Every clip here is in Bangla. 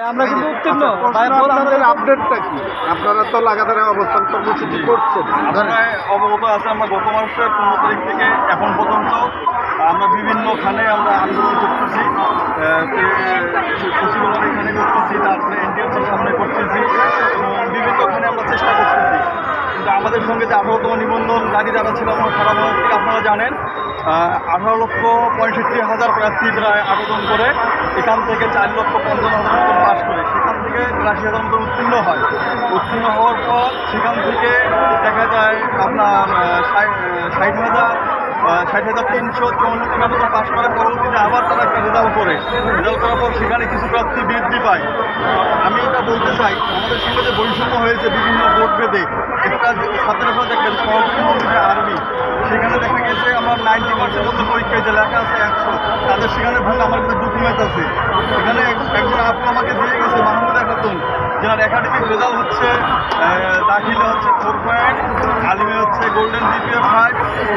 আমরা কিন্তু উত্তীর্ণ। আচ্ছা, আপনাদের আপডেটটা কি? আপনারা তো লাগাতার অবস্থান কর্মসূচি করছেন। অবগত আছে আমরা গত মাসের পনেরো তারিখ থেকে এখন পর্যন্ত আমরা বিভিন্নখানে আমরা আন্দোলন করতেছি। আহ, তে- সচিবালয় এখানে করতেছি তারপরে এনডিএফসির সামনে করতেছি এবং বিভিন্নখানে আমরা চেষ্টা করতেছি। কিন্তু আমাদের সঙ্গে যে আঠারোতম নিবন্ধন দাবি যারা ছিল আমরা সারা ভারত থেকে আপনারা জানেন। আঠারো লক্ষ পঁয়ষট্টি হাজার প্রার্থী প্রায় আবেদন করে এখান থেকে চার লক্ষ পঞ্চান্ন হাজার মতন পাস করে। সেখান থেকে বিরাশি হাজার মতন উত্তীর্ণ হয়। উত্তীর্ণ হওয়ার পর সেখান থেকে দেখা যায় আপনার ষাট হাজার ষাট হাজার তিনশো চৌন্ন টাকা মতো পাস করার পরবর্তীতে আবার তারা একটা রেজাল্ট করে। রেজাল্ট করার পর সেখানে কিছু প্রার্থী বৃদ্ধি পায়। আমি এটা বলতে চাই, আমাদের সঙ্গে যে বৈষম্য হয়েছে বিভিন্ন বোর্ড ভেদে একটা ছাত্ররা দেখবেন সহযোগী আর্মি সেখানে দেখা গেছে আমার নাইনটি পার্সেন্ট মতো পরীক্ষায় যে লেখা আছে একশো। তাদের সেখানে ভুল আমার কাছে ডকুমেন্ট আছে। সেখানে একজন আপু আমাকে দিয়ে গেছে, মাহমুদা খাতুন যার একাডেমিক রেজাল্ট হচ্ছে দাখিলে হচ্ছে ফোর পয়েন্ট আলিমে হচ্ছে গোল্ডেন জিপিএ ফাইভ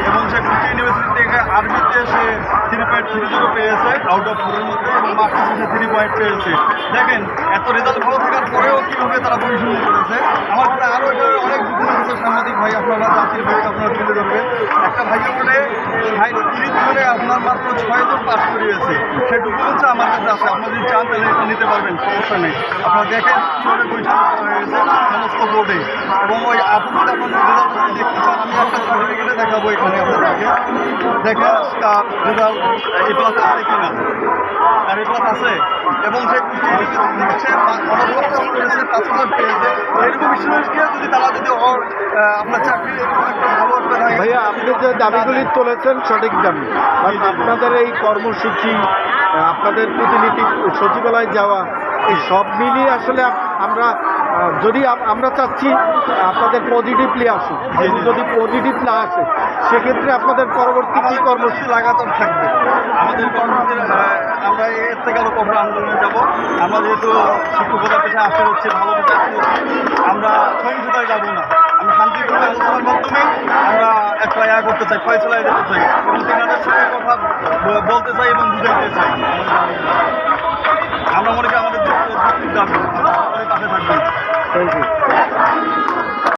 এবং সে কুচি ইউনিভার্সিটি থেকে আরবিতে সে থ্রি পয়েন্ট থ্রি জিরো পেয়েছে আউট অফ ফোরের মধ্যে, এবং মাস্টার্সে সে থ্রি পয়েন্ট পেয়েছে। দেখেন, এত রেজাল্ট ভালো থাকার পরেও কীভাবে তারা পরিশ্রম করেছে। আমার কাছে আরও অনেক দুঃখ আছে সাংবাদিক ভাই, আপনারা জাতির ভাই, আপনারা তুলে ধরবেন। একটা ভাইকে ভাই, তিরিশ জনে আপনার মাত্র ছয়জন পাস করিয়েছে। সে ডকুমেন্টস আমার কাছে আছে। আপনারা যদি চান তাহলে এটা নিতে পারবেন, সমস্যা নেই। আপনারা দেখেন কীভাবে হয়েছে সমস্ত বোর্ডে এবং ওই আপনি যদি আপনাদের রেজাল্ট দেখতে চান, আমি একটা সার্টিফিকেটে দেখাবো এখানে আপনাদেরকে। দেখেন তার রেজাল্ট এ প্লাস আছে কিনা? আর এ প্লাস আছে? এবং সে পাঁচ হাজার পেয়েছে। এরকম স্টুডেন্টকে যদি তারা যদি আপনার চাকরি ভালো একটা জায়গায়- ভাইয়া আপনি যে দাবিগুলি তুলেছেন সঠিক দাবি। কারণ আপনাদের এই কর্মসূচি আপনাদের প্রতিনিধি সচিবালয় যাওয়া এই সব মিলিয়ে আসলে আমরা যদি আমরা চাচ্ছি আপনাদের পজিটিভলি আসুক। যদি পজিটিভ না আসে সেক্ষেত্রে আপনাদের পরবর্তী কী কর্মসূচি? কর্মসূচি লাগাতার থাকবে। আমাদের কর্মসূচির আহ, আমরা এর থেকে আরও কঠোর আন্দোলনে যাব। আমরা যেহেতু শিক্ষকতার পেশে আসতে হচ্ছে ভালো পেশে আমরা সহিংসতায় যাব না। আমরা শান্তিপূর্ণ চাই ফয়সলায় যেতে চাই। এবং সঙ্গে কথা বলতে চাই এবং বুঝাইতে চাই। আমরা মনে করি আমাদের যুক্তির দাবি। পাশে থাকবেন। Thank you